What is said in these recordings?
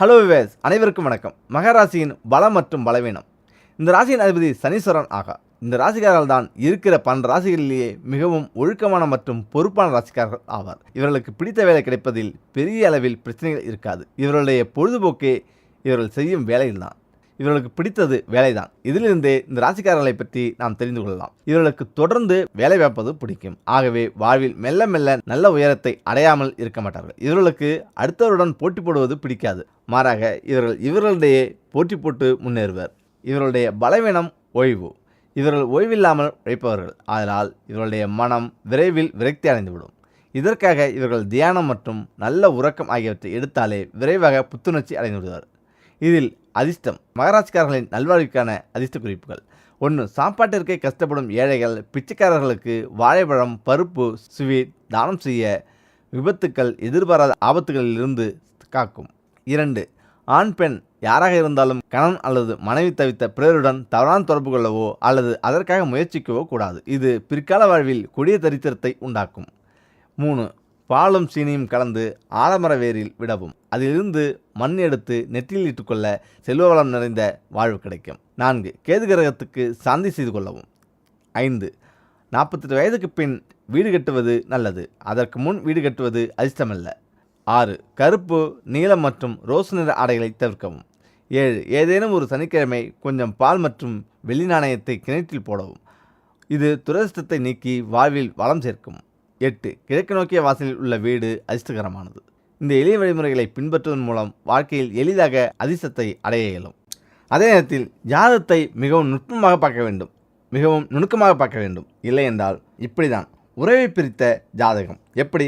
Hello wives அனைவருக்கும் வணக்கம். மகராசியின் பலம் மற்றும் பலவீனம். இந்த ராசியின் அதிபதி சனீஸ்வரன் ஆகா. இந்த ராசிக்காரர்கள் தான் இருக்கிற பன்னெண்டு ராசிகளிலேயே மிகவும் ஒழுக்கமான மற்றும் பொறுப்பான ராசிக்காரர்கள் ஆவார். இவர்களுக்கு பிடித்த வேலை கிடைப்பதில் பெரிய அளவில் பிரச்சனைகள் இருக்காது. இவர்களுடைய பொழுதுபோக்கே இவர்கள் செய்யும் வேலையில்தான். இவர்களுக்கு பிடித்தது வேலைதான். இதிலிருந்தே இந்த ராசிக்காரர்களை பற்றி நாம் தெரிந்து கொள்ளலாம். இவர்களுக்கு தொடர்ந்து வேலை வைப்பது பிடிக்கும். ஆகவே வாழ்வில் மெல்ல மெல்ல நல்ல உயரத்தை அடையாமல் இருக்க மாட்டார்கள். இவர்களுக்கு அடுத்தவருடன் போட்டி போடுவது பிடிக்காது. மாறாக இவர்கள் இவர்களிடையே போட்டி போட்டு முன்னேறுவர். இவர்களுடைய பலவீனம் ஓய்வு. இவர்கள் ஓய்வில்லாமல் உழைப்பவர்கள். அதனால் இவர்களுடைய மனம் விரைவில் விரக்தி அடைந்துவிடும். இதற்காக இவர்கள் தியானம் மற்றும் நல்ல உறக்கம் ஆகியவற்றை எடுத்தாலே விரைவாக புத்துணர்ச்சி அடைந்து விடுவார் இதில் அதிர்ஷ்டம். மகராஜ்காரர்களின் நல்வாழ்வுக்கான அதிர்ஷ்ட குறிப்புகள். ஒன்று சாப்பாட்டிற்கே கஷ்டப்படும் ஏழைகள் பிச்சைக்காரர்களுக்கு வாழைப்பழம் பருப்பு ஸ்வீட் தானம் செய்ய விபத்துக்கள் எதிர்பாராத ஆபத்துகளிலிருந்து காக்கும். இரண்டு ஆண் பெண் யாராக இருந்தாலும் கணவன் அல்லது மனைவி தவித்த பிறருடன் தவறான தொடர்பு கொள்ளவோ அல்லது அதற்காக முயற்சிக்கவோ கூடாது. இது பிற்கால வாழ்வில் கொடிய தரித்திரத்தை உண்டாக்கும். மூணு பாலும் சீனியும் கலந்து ஆலமர வேரில் விடவும். அதிலிருந்து மண் எடுத்து நெற்றியில் இட்டுக்கொள்ள செல்வ வளம் நிறைந்த வாழ்வு கிடைக்கும். நான்கு கேது கிரகத்துக்கு சாந்தி செய்து கொள்ளவும். ஐந்து நாற்பத்தெட்டு வயதுக்கு பின் வீடு கட்டுவது நல்லது. அதற்கு முன் வீடு கட்டுவது அதிர்ஷ்டமல்ல. ஆறு கருப்பு நீலம் மற்றும் ரோஸ் நிற ஆடைகளை தவிர்க்கவும். ஏழு ஏதேனும் ஒரு சனிக்கிழமை கொஞ்சம் பால் மற்றும் வெள்ளி நாணயத்தை கிணற்றில் போடவும். இது துரதிர்ஷ்டத்தை நீக்கி வாழ்வில் வளம் சேர்க்கும். எட்டு கிழக்கு நோக்கிய வாசலில் உள்ள வீடு அதிர்ஷ்டகரமானது. இந்த எளிய வழிமுறைகளை பின்பற்றுவதன் மூலம் வாழ்க்கையில் எளிதாக அதிர்ஷ்டத்தை அடைய இயலும். அதே நேரத்தில் ஜாதகத்தை மிகவும் நுட்பமாக பார்க்க வேண்டும். மிகவும் நுணுக்கமாக பார்க்க வேண்டும். இல்லை என்றால் இப்படி தான் உறவை பிரித்த ஜாதகம். எப்படி?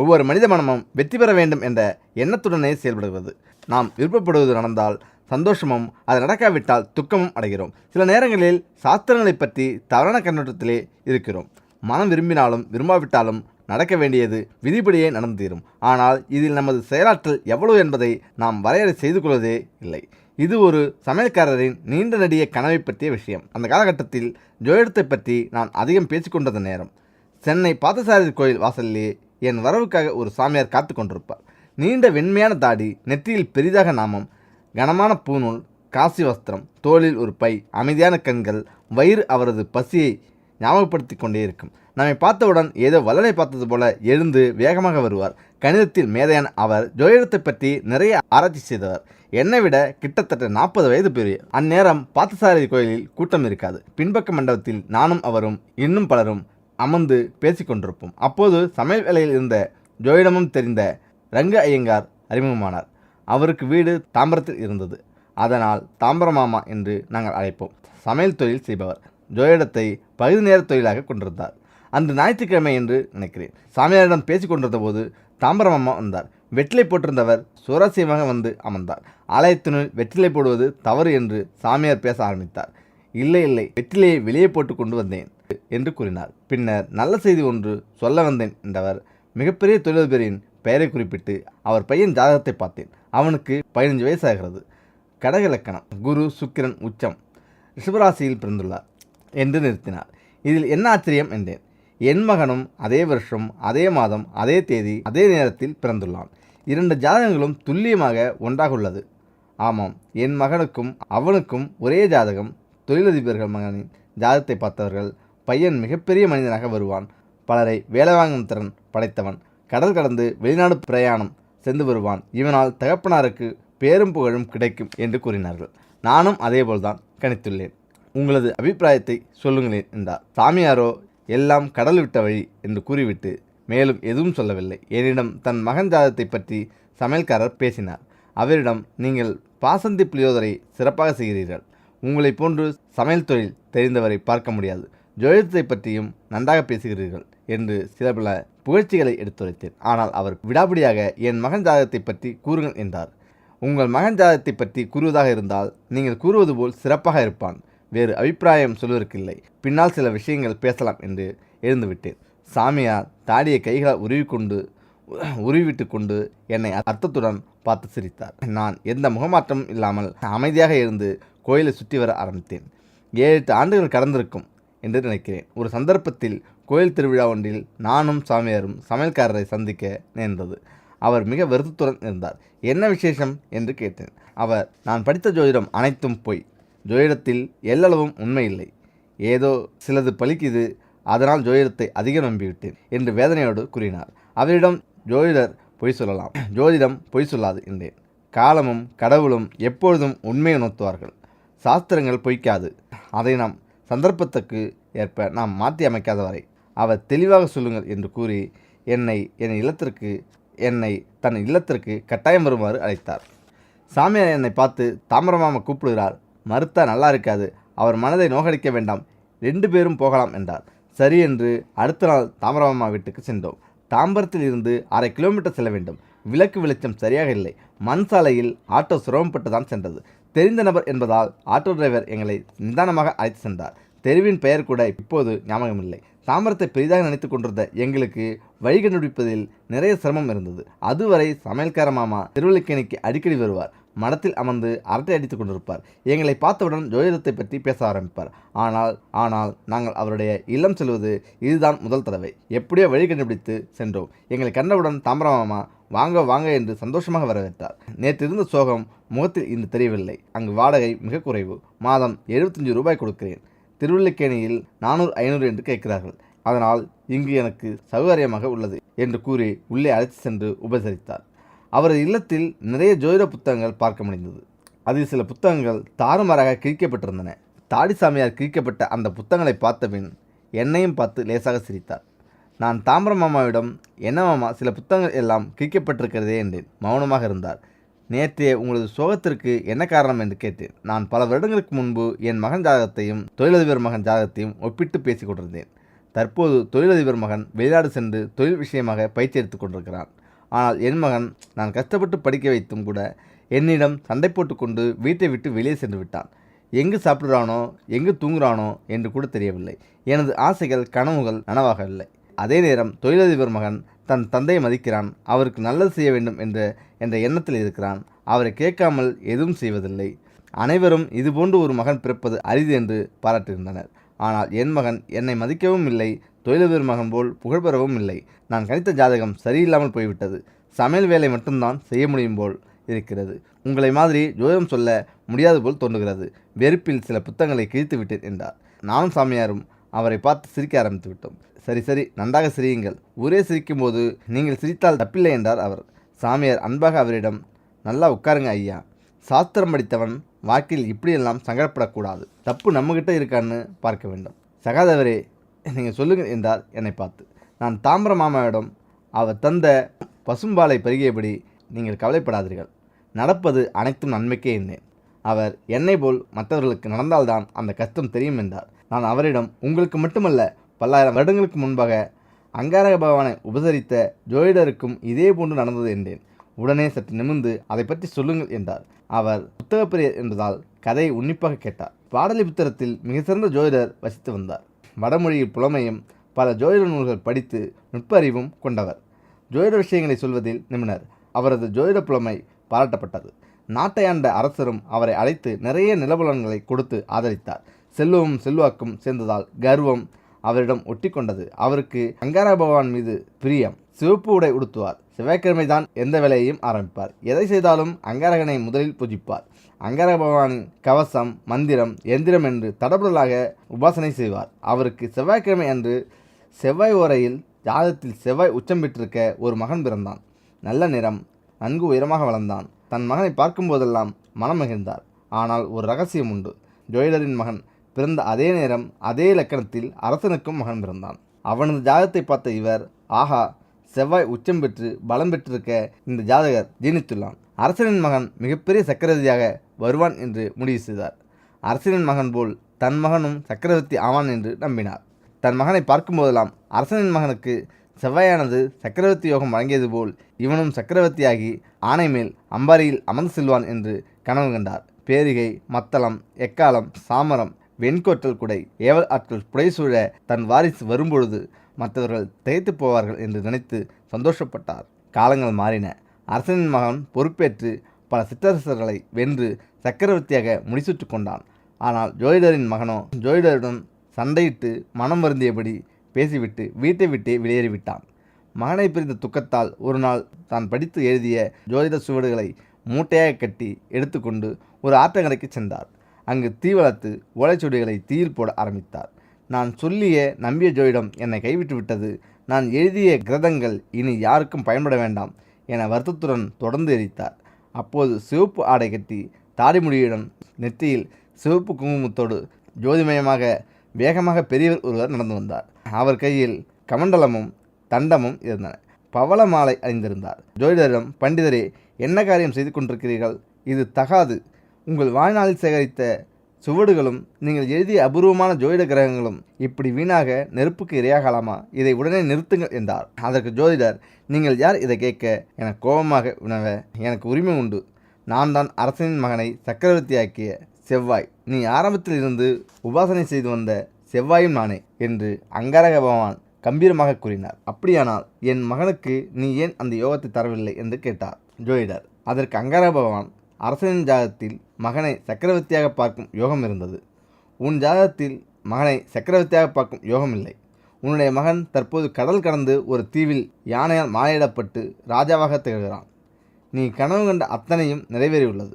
ஒவ்வொரு மனித மனமும் வெற்றி பெற வேண்டும் என்ற எண்ணத்துடனே செயல்படுகிறது. நாம் விருப்பப்படுவது நடந்தால் சந்தோஷமும் அது நடக்காவிட்டால் துக்கமும் அடைகிறோம். சில நேரங்களில் சாஸ்திரங்களை பற்றி தவறான கண்ணோட்டத்திலே இருக்கிறோம். மனம் விரும்பினாலும் விரும்பாவிட்டாலும் நடக்க வேண்டியது விதிப்படியே நடந்து தீரும் ஆனால் இதில் நமது செயலாற்றல் எவ்வளவு என்பதை நாம் வரையறை செய்து கொள்வதே இல்லை. இது ஒரு சமையல்காரரின் நீண்ட நெடிய கனவை பற்றிய விஷயம். அந்த காலகட்டத்தில் ஜோதிடத்தை பற்றி நான் அதிகம் பேசிக்கொண்டது நேரம். சென்னை பார்த்தசாரதி கோயில் வாசலிலே என் வரவுக்காக ஒரு சாமியார் காத்து கொண்டிருப்பார். நீண்ட வெண்மையான தாடி நெற்றியில் பெரிதாக நாமம் கனமான பூநூல் காசி வஸ்திரம் தோளில் ஒரு பை அமைதியான கண்கள் வயிறு அவரது பசியை ஞாபகப்படுத்தி கொண்டே இருக்கும். நம்மை பார்த்தவுடன் ஏதோ வல்லனை பார்த்தது போல எழுந்து வேகமாக வருவார். கணிதத்தில் மேதையான அவர் ஜோதிடத்தை பற்றி நிறைய ஆராய்ச்சி செய்தவர். என்னை விட கிட்டத்தட்ட நாற்பது வயது பெரிய. அந்நேரம் பார்த்தசாரதி கோயிலில் கூட்டம் இருக்காது. பின்பக்க மண்டபத்தில் நானும் அவரும் இன்னும் பலரும் அமர்ந்து பேசிக்கொண்டிருப்போம் அப்போது சமையல் வேலையில் இருந்த ஜோதிடமும் தெரிந்த ரங்க ஐயங்கார் அறிமுகமானார். அவருக்கு வீடு தாம்பரத்தில் இருந்தது. அதனால் தாம்பரமாமா என்று நாங்கள் அழைப்போம். சமையல் தொழில் செய்பவர். ஜோதிடத்தை பகுதி நேர தொழிலாக கொண்டிருந்தார். அன்று ஞாயிற்றுக்கிழமை என்று நினைக்கிறேன். சாமியாரிடம் பேசிக் கொண்டிருந்த போது அம்மா வந்தார். வெற்றிலை போட்டிருந்தவர் சுவாரஸ்யமாக வந்து அமர்ந்தார். ஆலயத்தினுள் வெற்றிலை போடுவது தவறு என்று சாமியார் பேச ஆரம்பித்தார். இல்லை இல்லை வெற்றிலையை வெளியே போட்டு கொண்டு வந்தேன் என்று கூறினார். பின்னர் நல்ல செய்தி ஒன்று சொல்ல வந்தேன் என்றவர் மிகப்பெரிய தொழிலதிபரின் பெயரை குறிப்பிட்டு அவர் பையன் ஜாதகத்தை பார்த்தேன். அவனுக்கு பதினஞ்சு வயசாகிறது. கடக இலக்கணம் குரு சுக்கிரன் உச்சம் ரிஷபராசியில் பிறந்துள்ளார் என்று நிறுத்தினார். இதில் என்ன ஆச்சரியம் என்றேன். என் மகனும் அதே வருஷம் அதே மாதம் அதே தேதி அதே நேரத்தில் பிறந்துள்ளான். இரண்டு ஜாதகங்களும் துல்லியமாக ஒன்றாக உள்ளது ஆமாம் என் மகனுக்கும் அவனுக்கும் ஒரே ஜாதகம் தொழிலதிபர்கள் மகனின் ஜாதகத்தை பார்த்தவர்கள் பையன் மிகப்பெரிய மனிதனாக வருவான். பலரை வேலை வாங்கும் திறன் படைத்தவன் கடல் கடந்து வெளிநாடு பிரயாணம் சென்று வருவான். இவனால் தகப்பனாருக்கு பேரும் புகழும் கிடைக்கும் என்று கூறினார்கள். நானும் அதேபோல்தான் கணித்துள்ளேன். உங்களது அபிப்பிராயத்தை சொல்லுங்களேன் என்றார். சாமியாரோ எல்லாம் கடல் விட்ட வழி என்று கூறிவிட்டு மேலும் எதுவும் சொல்லவில்லை. என்னிடம் தன் மகன் ஜாதத்தை பற்றி சமையல்காரர் பேசினார். அவரிடம் நீங்கள் பாசந்தி புளியோதரை சிறப்பாக செய்கிறீர்கள். உங்களைப் போன்று சமையல் தொழில் தெரிந்தவரை பார்க்க முடியாது. ஜோதிடத்தை பற்றியும் நன்றாக பேசுகிறீர்கள் என்று சில பல புகழ்ச்சிகளை எடுத்துரைத்தேன். ஆனால் அவர் விடாபிடியாக என் மகன் ஜாதகத்தை பற்றி கூறுங்கள் என்றார். உங்கள் மகன் ஜாதகத்தை பற்றி கூறுவதாக இருந்தால் நீங்கள் கூறுவது போல் சிறப்பாக இருப்பான். வேறு அபிப்பிராயம் சொல்வதற்கில்லை. பின்னால் சில விஷயங்கள் பேசலாம் என்று எழுந்துவிட்டேன். சாமியார் தாடியை கைகளால் உருவிக்கொண்டு உருவிட்டு கொண்டு என்னை அர்த்தத்துடன் பார்த்து சிரித்தார். நான் எந்த முகமாற்றமும் இல்லாமல் அமைதியாக இருந்து கோயிலை சுற்றி வர ஆரம்பித்தேன். ஏழு எட்டு ஆண்டுகள் கடந்திருக்கும் என்று நினைக்கிறேன். ஒரு சந்தர்ப்பத்தில் கோயில் திருவிழா ஒன்றில் நானும் சாமியாரும் சமையல்காரரை சந்திக்க நேர்ந்தது. அவர் மிக வருத்தத்துடன் இருந்தார். என்ன விசேஷம்? என்று கேட்டேன். அவர் நான் படித்த ஜோதிடம் அனைத்தும் பொய். ஜோதிடத்தில் எல்லளவும் உண்மை இல்லை ஏதோ சிலது பலிக்குது அதனால் ஜோதிடத்தை அதிகம் நம்பிவிட்டேன் என்று வேதனையோடு கூறினார். அவரிடம் ஜோதிடர் பொய் சொல்லலாம். ஜோதிடம் பொய் சொல்லாது என்றேன். காலமும் கடவுளும் எப்பொழுதும் உண்மையை உணர்த்துவார்கள். சாஸ்திரங்கள் பொய்க்காது. அதை நாம் சந்தர்ப்பத்துக்கு ஏற்ப நாம் மாற்றி அமைக்காத வரை அவர் தெளிவாக சொல்லுங்கள் என்று கூறி என்னை என் இல்லத்திற்கு என்னை தன் இல்லத்திற்கு கட்டாயம் வருமாறு அழைத்தார். சாமியார் என்னை பார்த்து தாமரமாக கூப்பிடுகிறார். மறுத்தா நல்லா இருக்காது. அவர் மனதை நோகடிக்க வேண்டாம். ரெண்டு பேரும் போகலாம் என்றார். சரி என்று அடுத்த நாள் தாமரமாமா வீட்டுக்கு சென்றோம். தாம்பரத்தில் இருந்து அரை கிலோமீட்டர் செல்ல வேண்டும். விளக்கு வெளிச்சம் சரியாக இல்லை. மண் சாலையில் ஆட்டோ சிரமப்பட்டு தான் சென்றது. தெரிந்த நபர் என்பதால் ஆட்டோ டிரைவர் எங்களை நிதானமாக அழைத்து சென்றார். தெருவின் பெயர் கூட இப்போது ஞாபகமில்லை. தாம்பரத்தை பெரிதாக நினைத்து கொண்டிருந்த எங்களுக்கு வழி கண்டுபிடிப்பதில் நிறைய சிரமம் இருந்தது. அதுவரை சமையல்கார மாமா திருவள்ளிக்கேணிக்கு அடிக்கடி வருவார். மடத்தில் அமர்ந்து அரட்டை அடித்துக் கொண்டிருப்பார். எங்களை பார்த்தவுடன் ஜோதிடத்தை பற்றி பேச ஆரம்பிப்பார். ஆனால் ஆனால் நாங்கள் அவருடைய இல்லம் செல்வது இதுதான் முதல் தடவை. எப்படியோ வழி கண்டுபிடித்து சென்றோம். எங்களை கண்டவுடன் தாம்பரமாமா வாங்க வாங்க என்று சந்தோஷமாக வரவேற்றார். நேற்று இருந்த சோகம் முகத்தில் இன்று தெரியவில்லை. அங்கு வாடகை மிக குறைவு. மாதம் எழுபத்தஞ்சு ரூபாய் கொடுக்கிறேன். திருவல்லிக்கேணியில் நானூறு ஐநூறு என்று கேட்கிறார்கள். அதனால் இங்கு எனக்கு சௌகரியமாக உள்ளது என்று கூறி உள்ளே அழைத்து சென்று உபசரித்தார். அவரது இல்லத்தில் நிறைய ஜோதிட புத்தகங்கள் பார்க்க முடிந்தது அதில் சில புத்தகங்கள் தாறுமாறாக கிழிக்கப்பட்டிருந்தன. தாடி சாமியார் கிழிக்கப்பட்ட அந்த புத்தகங்களை பார்த்தபின் என்னையும் பார்த்து லேசாக சிரித்தார். நான் தாம்பரம் மாமாவிடம் என்ன மாமா சில புத்தகங்கள் எல்லாம் கிழிக்கப்பட்டிருக்கிறதே என்றேன். மௌனமாக இருந்தார். நேற்றே உங்களது சோகத்திற்கு என்ன காரணம்? என்று கேட்டேன். நான் பல வருடங்களுக்கு முன்பு என் மகன் ஜாதகத்தையும் தொழிலதிபர் மகன் ஜாதகத்தையும் ஒப்பிட்டு பேசிக் கொண்டிருந்தேன். தற்போது தொழிலதிபர் மகன் வெளிநாடு சென்று தொழில் விஷயமாக பயிற்சி எடுத்துக் கொண்டிருக்கிறான். ஆனால் என் மகன் நான் கஷ்டப்பட்டு படிக்க வைத்தும் கூட என்னிடம் சண்டை போட்டுக்கொண்டு வீட்டை விட்டு வெளியே சென்று விட்டான். எங்கு சாப்பிடுறானோ எங்கு தூங்குறானோ என்று கூட தெரியவில்லை. எனது ஆசைகள் கனவுகள் நனவாகவில்லை அதே நேரம் தொழிலதிபர் மகன் தன் தந்தையை மதிக்கிறான். அவருக்கு நல்லது செய்ய வேண்டும் என்ற என்ற எண்ணத்தில் இருக்கிறான். அவரை கேட்காமல் எதுவும் செய்வதில்லை. அனைவரும் இதுபோன்று ஒரு மகன் பிறப்பது அரிது என்று பாராட்டியிருந்தனர். ஆனால் என் மகன் என்னை மதிக்கவும் இல்லை தொழிலதிபர் மகன் போல் புகழ்பெறவும் இல்லை. நான் கணித்த ஜாதகம் சரியில்லாமல் போய்விட்டது. சமையல் வேலை மட்டும்தான் செய்ய முடியும் போல் இருக்கிறது. உங்களை மாதிரி ஜோதிடம் சொல்ல முடியாது போல் தோன்றுகிறது. வெறுப்பில் சில புத்தகங்களை கிழித்து விட்டேன் என்றார். நானும் சாமியாரும் அவரை பார்த்து சிரிக்க ஆரம்பித்து விட்டோம். சரி சரி நன்றாக சிரியுங்கள். ஊரே சிரிக்கும்போது நீங்கள் சிரித்தால் தப்பில்லை என்றார் அவர். சாமியார் அன்பாக அவரிடம் நல்லா உட்காருங்க ஐயா. சாஸ்திரம் படித்தவன் வாழ்க்கையில் இப்படியெல்லாம் சங்கடப்படக்கூடாது. தப்பு நம்மகிட்ட இருக்கான்னு பார்க்க வேண்டும். சகாதவரே நீங்கள் சொல்லுங்கள் என்றார் என்னை பார்த்து. நான் தாம்பர மாமாவிடம் அவர் தந்த பசும்பாலை பருகியபடி நீங்கள் கவலைப்படாதீர்கள். நடப்பது அனைத்தும் நன்மைக்கே இருந்தேன் அவர் என்னை போல் மற்றவர்களுக்கு நடந்தால்தான் அந்த கஷ்டம் தெரியும் என்றார். நான் அவரிடம் உங்களுக்கு மட்டுமல்ல பல்லாயிரம் வருடங்களுக்கு முன்பாக அங்காரக பகவானை உபசரித்த ஜோதிடருக்கும் இதே போன்று நடந்தது என்றேன். உடனே சற்று நிமிர்ந்து அதை பற்றி சொல்லுங்கள் என்றார். அவர் புத்தகப்பிரியர் என்பதால் கதையை உன்னிப்பாக கேட்டார். பாடலிபுத்திரத்தில் மிக சிறந்த ஜோதிடர் வசித்து வந்தார். வடமொழியில் புலமையும் பல ஜோதிட நூல்கள் படித்து நுட்ப அறிவும் கொண்டவர். ஜோதிட விஷயங்களை சொல்வதில் நிபுணர். அவரது ஜோதிட புலமை பாராட்டப்பட்டது. நாட்டை ஆண்ட அரசரும் அவரை அழைத்து நிறைய நிலபுலன்களை கொடுத்து ஆதரித்தார். செல்வமும் செல்வாக்கும் சேர்ந்ததால் கர்வம் அவரிடம் ஒட்டிக்கொண்டது. அவருக்கு அங்கார பகவான் மீது பிரியம். சிவப்பு உடை உடுத்துவார். செவ்வாய்க்கிழமை தான் எந்த வேலையையும் ஆரம்பிப்பார். எதை செய்தாலும் அங்காரகனை முதலில் பூஜிப்பார். அங்காரக பகவானின் கவசம் மந்திரம் எந்திரம் என்று தடபுடலாக உபாசனை செய்வார். அவருக்கு செவ்வாய்க்கிழமை அன்று செவ்வாய் ஓரையில் ஜாதத்தில் செவ்வாய் உச்சம் பெற்றிருக்க ஒரு மகன் பிறந்தான். நல்ல நிறம் நன்கு உயரமாக வளர்ந்தான். தன் மகனை பார்க்கும்போதெல்லாம் மனம் மகிழ்ந்தார். ஆனால் ஒரு ரகசியம் உண்டு. ஜோயிடரின் மகன் பிறந்த அதே நேரம் அதே இலக்கணத்தில் அரசனுக்கும் மகன் பிறந்தான். அவனது ஜாதகத்தை பார்த்த இவர் ஆஹா செவ்வாய் உச்சம் பெற்று பலம் பெற்றிருக்க இந்த ஜாதகர் ஜீனித்துள்ளான். அரசனின் மகன் மிகப்பெரிய சக்கரவர்த்தியாக வருவான் என்று முடிவு செய்தார். அரசனின் மகன் போல் தன் மகனும் சக்கரவர்த்தி ஆவான் என்று நம்பினார். தன் மகனை பார்க்கும்போதெல்லாம் அரசனின் மகனுக்கு செவ்வாயானது சக்கரவர்த்தி யோகம் வழங்கியது போல் இவனும் சக்கரவர்த்தியாகி ஆணை மேல் அம்பாரியில் அமர்ந்து செல்வான் என்று கனவு கண்டார். பேரிகை மத்தளம் எக்காலம் சாமரம் வெண்கோட்டல் குடை ஏவல் ஆட்கள் புடைசூழ தன் வாரிசு வரும்பொழுது மற்றவர்கள் திகைத்து போவார்கள் என்று நினைத்து சந்தோஷப்பட்டார். காலங்கள் மாறின. அரசனின் மகன் பொறுப்பேற்று பல சிற்றரசர்களை வென்று சக்கரவர்த்தியாக முடிசூட்டு கொண்டான். ஆனால் ஜோதிடரின் மகனோ ஜோதிடருடன் சண்டையிட்டு மனம் வருந்தியபடி பேசிவிட்டு வீட்டை விட்டே வெளியேறிவிட்டான். மகனை பிரிந்த துக்கத்தால் ஒரு நாள் தான் படித்து எழுதிய ஜோதிட சுவடுகளை மூட்டையாக கட்டி எடுத்துக்கொண்டு ஒரு ஆற்றங்கரைக்கு சென்றார். அங்கு தீ வளர்த்து ஓலைச்சுவடிகளை தீயில் போட ஆரம்பித்தார். நான் சொல்லிய நம்பிய ஜோயிடம் என்னை கைவிட்டு விட்டது நான் எழுதிய கிரதங்கள் இனி யாருக்கும் பயன்பட வேண்டாம் என வருத்தத்துடன் தொடர்ந்து எரித்தார். அப்போது சிவப்பு ஆடை கட்டி தாடிமுடியுடன் நெற்றியில் சிவப்பு குங்குமத்தோடு ஜோதிமயமாக வேகமாக பெரியவர் ஒருவர் நடந்து வந்தார். அவர் கையில் கமண்டலமும் தண்டமும் இருந்தன. பவள மாலை அணிந்திருந்தார். ஜோதிடரிடம் பண்டிதரே என்ன காரியம் செய்து கொண்டிருக்கிறீர்கள்? இது தகாது. உங்கள் வாழ்நாளில் சேகரித்த சுவடுகளும் நீங்கள் எழுதிய அபூர்வமான ஜோதிட கிரகங்களும் இப்படி வீணாக நெருப்புக்கு இரையாகலாமா? இதை உடனே நிறுத்துங்கள் என்றார். அதற்கு ஜோதிடர் நீங்கள் யார் இதை கேட்க? என கோபமாக உணவ எனக்கு உரிமை உண்டு. நான் தான் அரசனின் மகனை சக்கரவர்த்தியாக்கிய செவ்வாய். நீ ஆரம்பத்தில் இருந்து உபாசனை செய்து வந்த செவ்வாயும் நானே என்று அங்காரக பகவான் கம்பீரமாக கூறினார். அப்படியானால் என் மகனுக்கு நீ ஏன் அந்த யோகத்தை தரவில்லை? என்று கேட்டார் ஜோதிடர். அதற்கு அங்காரக பகவான் அரசனின் ஜாதத்தில் மகனை சக்கரவர்த்தியாக பார்க்கும் யோகம் இருந்தது. உன் ஜாதகத்தில் மகனை சக்கரவர்த்தியாக பார்க்கும் யோகம் இல்லை. உன்னுடைய மகன் தற்போது கடல் கடந்து ஒரு தீவில் யானையால் மாலையிடப்பட்டு ராஜாவாக திகழ்கிறான். நீ கனவு கண்ட அத்தனையும் நிறைவேறியுள்ளது.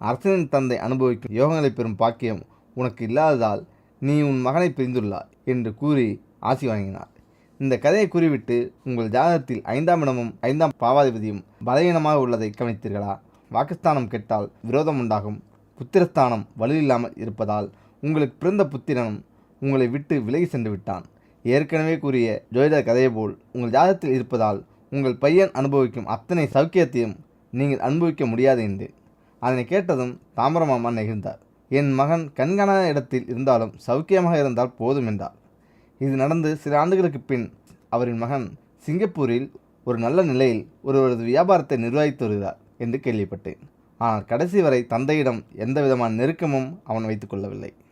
அரசனின் தந்தை அனுபவிக்கும் யோகங்களை பெறும் பாக்கியம் உனக்கு இல்லாததால் நீ உன் மகனை பிரிந்துள்ளாய் என்று கூறி ஆசி வாங்கினார். இந்த கதையை கூறிவிட்டு உங்கள் ஜாதகத்தில் ஐந்தாம் இடமும் ஐந்தாம் பாவாதிபதியும் பலவீனமாக உள்ளதை கவனித்தீர்களா? வாக்குஸ்தானம் கெட்டால் விரோதம் உண்டாகும் புத்திரஸ்தானம் வலுவில்லாமல் இருப்பதால் உங்களுக்கு பிறந்த புத்திரனும் உங்களை விட்டு விலகி சென்று விட்டான் ஏற்கனவே கூறிய ஜோதிட கதையை போல் உங்கள் ஜாதகத்தில் இருப்பதால் உங்கள் பையன் அனுபவிக்கும் அத்தனை சௌக்கியத்தையும் நீங்கள் அனுபவிக்க முடியாது என்று. அதனை கேட்டதும் தாமரமாமா நெகிழ்ந்தார். என் மகன் கண்காணாத இடத்தில் இருந்தாலும் சௌக்கியமாக இருந்தால் போதும் என்றார். இது நடந்து சில ஆண்டுகளுக்கு பின் அவரின் மகன் சிங்கப்பூரில் ஒரு நல்ல நிலையில் ஒருவரது வியாபாரத்தை நிர்வகித்து வருகிறார். என்று கேள்விப்பட்டேன். ஆனால் கடைசி வரை தந்தையிடம் எந்தவிதமான நெருக்கமும் அவன் வைத்துக்கொள்ளவில்லை